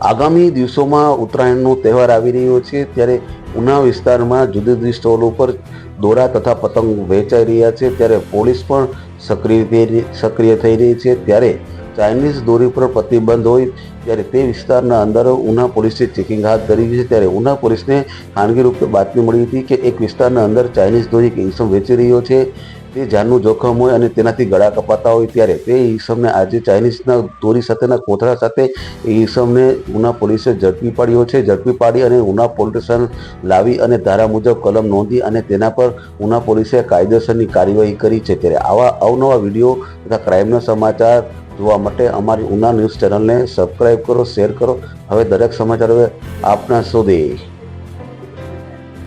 આગામી દિવસોમાં ઉત્તરાયણનો તહેવાર આવી રહ્યો છે, ત્યારે ઉના વિસ્તારમાં જુદી જુદી સ્ટોલ ઉપર દોરા તથા પતંગ વેચાઈ રહ્યા છે, ત્યારે પોલીસ પણ સક્રિય સક્રિય થઈ રહી છે. ત્યારે ચાઇનીઝ દોરી પર પ્રતિબંધ હોય, ત્યારે તે વિસ્તારના અંદર ઉના પોલીસે ચેકિંગ હાથ ધરી છે. ત્યારે ઉના પોલીસને ખાનગી રૂપે બાતમી મળી હતી કે એક વિસ્તારના અંદર ચાઇનીઝ દોરી એક વેચી રહ્યો છે. તે જાનનું જોખમ હોય અને તેનાથી ગળા કપાતા હોય ત્યારે તે ઈસમને આજે ચાઇનીઝના દોરી સાથેના કોથળા સાથે એ ઈસમને ઉના પોલીસે ઝડપી પાડ્યો છે. ઝડપી પાડી અને ઉના પોલીસ લાવી અને ધારા મુજબ કલમ નોંધી અને તેના પર ઉના પોલીસે કાયદેસરની કાર્યવાહી કરી છે. ત્યારે આવા અવનવા વીડિયો તથા ક્રાઇમના સમાચાર જોવા માટે અમારી ઉના ન્યૂઝ ચેનલને સબસ્ક્રાઈબ કરો, શેર કરો. હવે દરેક સમાચાર હવે આપના સુધી